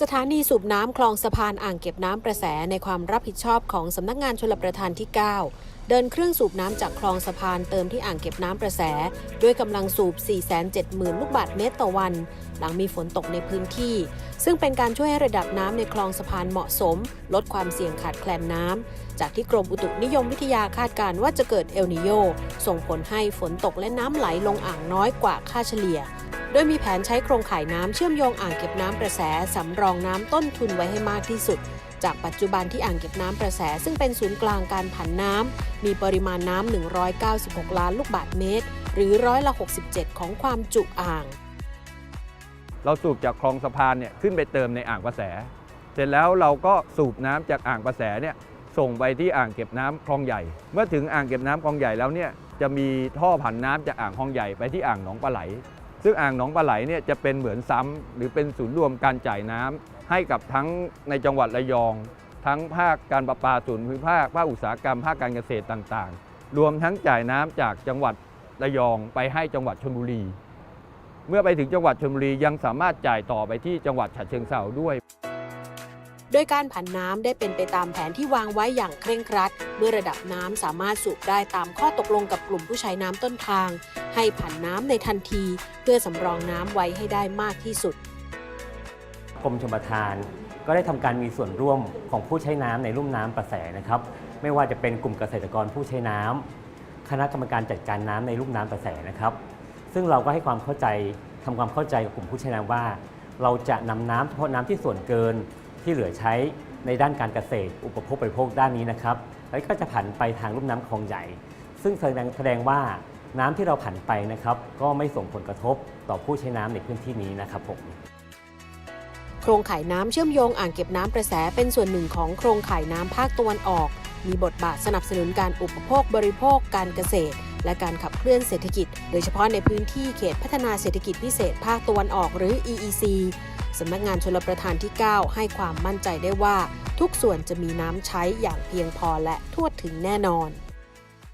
สถานีสูบน้ำคลองสะพานอ่างเก็บน้ำประแสในความรับผิดชอบของสำนักงานชลประทานที่ 9 เดินเครื่องสูบน้ำจากคลองสะพานเติมที่อ่างเก็บน้ำประแส ด้วยกำลังสูบ 470,000 ลูกบาศก์เมตรต่อวัน หลังมีฝนตกในพื้นที่ ซึ่งเป็นการช่วยให้ระดับน้ำในคลองสะพานเหมาะสม ลดความเสี่ยงขาดแคลนน้ำ จากที่กรมอุตุนิยมวิทยาคาดการณ์ว่าจะเกิดเอลนิโยส่งผลให้ฝนตกและน้ำไหลลงอ่างน้อยกว่าค่าเฉลี่ย โดยมีแผนใช้โครงข่ายน้ำเชื่อมโยงอ่างเก็บน้ำประแสสำรองน้ำต้นทุนไว้ให้มากที่สุด จากปัจจุบันที่อ่างเก็บน้ำประแส ซึ่งเป็นศูนย์กลางการผันน้ำมีปริมาณน้ำ 196 ล้านลูกบาศก์เมตร หรือร้อยละ 67 ของความจุอ่าง เราสูบจากคลองสะพานเนี่ยขึ้นไปเติมในอ่างประแส เสร็จแล้วเราก็สูบน้ำจากอ่างประแสเนี่ยส่งไปที่อ่างเก็บน้ำคลองใหญ่ เมื่อถึงอ่างเก็บน้ำคลองใหญ่แล้วเนี่ยจะมีท่อผันน้ำจากอ่างคลองใหญ่ไปที่อ่างหนองปลาไหล ซึ่งอ่างหนองปลาไหลเนี่ยจะเป็นเหมือนซ้ำหรือเป็นศูนย์รวมการจ่ายน้ำให้กับทั้งในจังหวัดระยอง ทั้งภาคการประปาส่วนภูมิภาคภาคอุตสาหกรรมภาคการเกษตรต่างๆ รวมทั้งจ่ายน้ำจากจังหวัดระยองไปให้จังหวัดชลบุรี เมื่อไปถึงจังหวัดชลบุรียังสามารถจ่ายต่อไปที่จังหวัดฉะเชิงเทราด้วย โดยการผันน้ำได้เป็นไปตามแผนที่วางไว้อย่างเคร่งครัด เมื่อระดับน้ำสามารถสูบได้ตามข้อตกลงกับกลุ่มผู้ใช้น้ำต้นทาง ให้ผันน้ำในทันที เพื่อสำรองน้ำไว้ให้ได้มากที่สุดกรมชลประทานก็ได้ทำการมีส่วนร่วมของผู้ใช้น้ำในลุ่มน้ำประแสนะครับ ไม่ว่าจะเป็นกลุ่มเกษตรกรผู้ใช้น้ำคณะกรรมการจัดการน้ำในลุ่มน้ำประแสนะครับ ซึ่งเราก็ให้ความเข้าใจทำความเข้าใจกับกลุ่มผู้ใช้น้ำว่า เราจะนำน้ำเฉพาะน้ำที่ส่วนเกิน ที่เหลือใช้ในด้านการเกษตร อุปโภคบริโภคด้านนี้นะครับ แล้วก็จะผันไปทางลุ่มน้ำคลองใหญ่ ซึ่งแสดงแสดงว่าน้ำที่เราผันไปนะครับ ก็ไม่ส่งผลกระทบต่อผู้ใช้น้ำในพื้นที่นี้นะครับผมโครงข่ายน้ำเชื่อมโยงอ่างเก็บน้ำประแสเป็นส่วนหนึ่งของโครงข่ายน้ำภาคตะวันออก มีบทบาทสนับสนุนการอุปโภคบริโภคการเกษตร และการขับเคลื่อนเศรษฐกิจ โดยเฉพาะในพื้นที่เขตพัฒนาเศรษฐกิจพิเศษภาคตะวันออกหรือ EEC สำนักงานชลประทานที่ 9 ให้ความมั่นใจได้ว่า ทุกส่วนจะมีน้ำใช้อย่างเพียงพอและทั่วถึงแน่นอน